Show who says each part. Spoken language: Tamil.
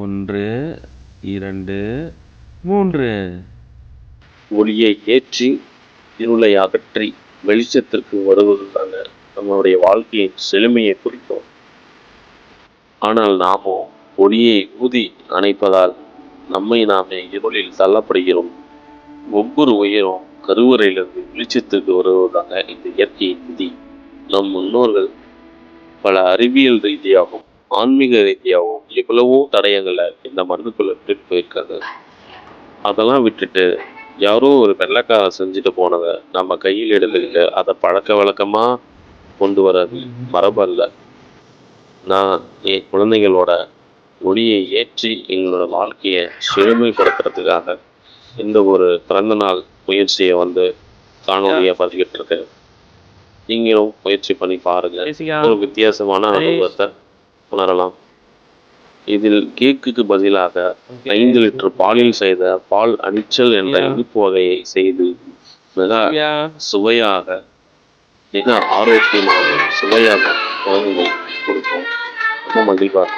Speaker 1: ஒன்று இரண்டு மூன்று.
Speaker 2: ஒளியை ஏற்றி இருளை அகற்றி வெளிச்சத்திற்கு வருவதுதாங்க நம்மளுடைய வாழ்க்கையின் செழுமையை குறிக்கும் ஆனால் நாமோ ஒளியை ஊதி அணைப்பதால் நம்மை நாமே இருளில் தள்ளப்படுகிறோம். ஒவ்வொரு உயிரும் கருவறையிலிருந்து வெளிச்சத்துக்கு வருவதாக இந்த இயற்கையின் விதி. நம் முன்னோர்கள் பல அறிவியல் ரீதியாகும் ஆன்மீக ரீதியாகவும் எவ்வளவோ தடயங்களை இந்த மண்ணுக்குள்ள விட்டுட்டு போயிருக்காங்க. அதெல்லாம் விட்டுட்டு யாரோ ஒரு வெள்ளைக்காரன் செஞ்சுட்டு போனதை நம்ம கையில் எடுத்துக்கிட்டு அதை பழக்க வழக்கமா கொண்டு வர்றது மரபல்ல. நான் என் குழந்தைகளோட ஒளியை ஏற்றி எங்களோட வாழ்க்கையை செழுமைப்படுத்துறதுக்காக இந்த ஒரு பிறந்த நாள் முயற்சியை வந்து காணொலியை பதிக்கிட்டு இருக்கேன் நீங்களும் முயற்சி பண்ணி பாருங்க. ஒரு வித்தியாசமான அனுபவத்தை உணரலாம். இதில் கேக்குக்கு பதிலாக ஐந்து லிட்டர் பாலில் செய்த பால் அணிச்சல் என்ற. இனிப்பு வகையை செய்து மிக சுவையாக மிக ஆரோக்கியமாக சுவையாக குழந்தைகள் கொடுத்தோம். ரொம்ப மகிழ்வாக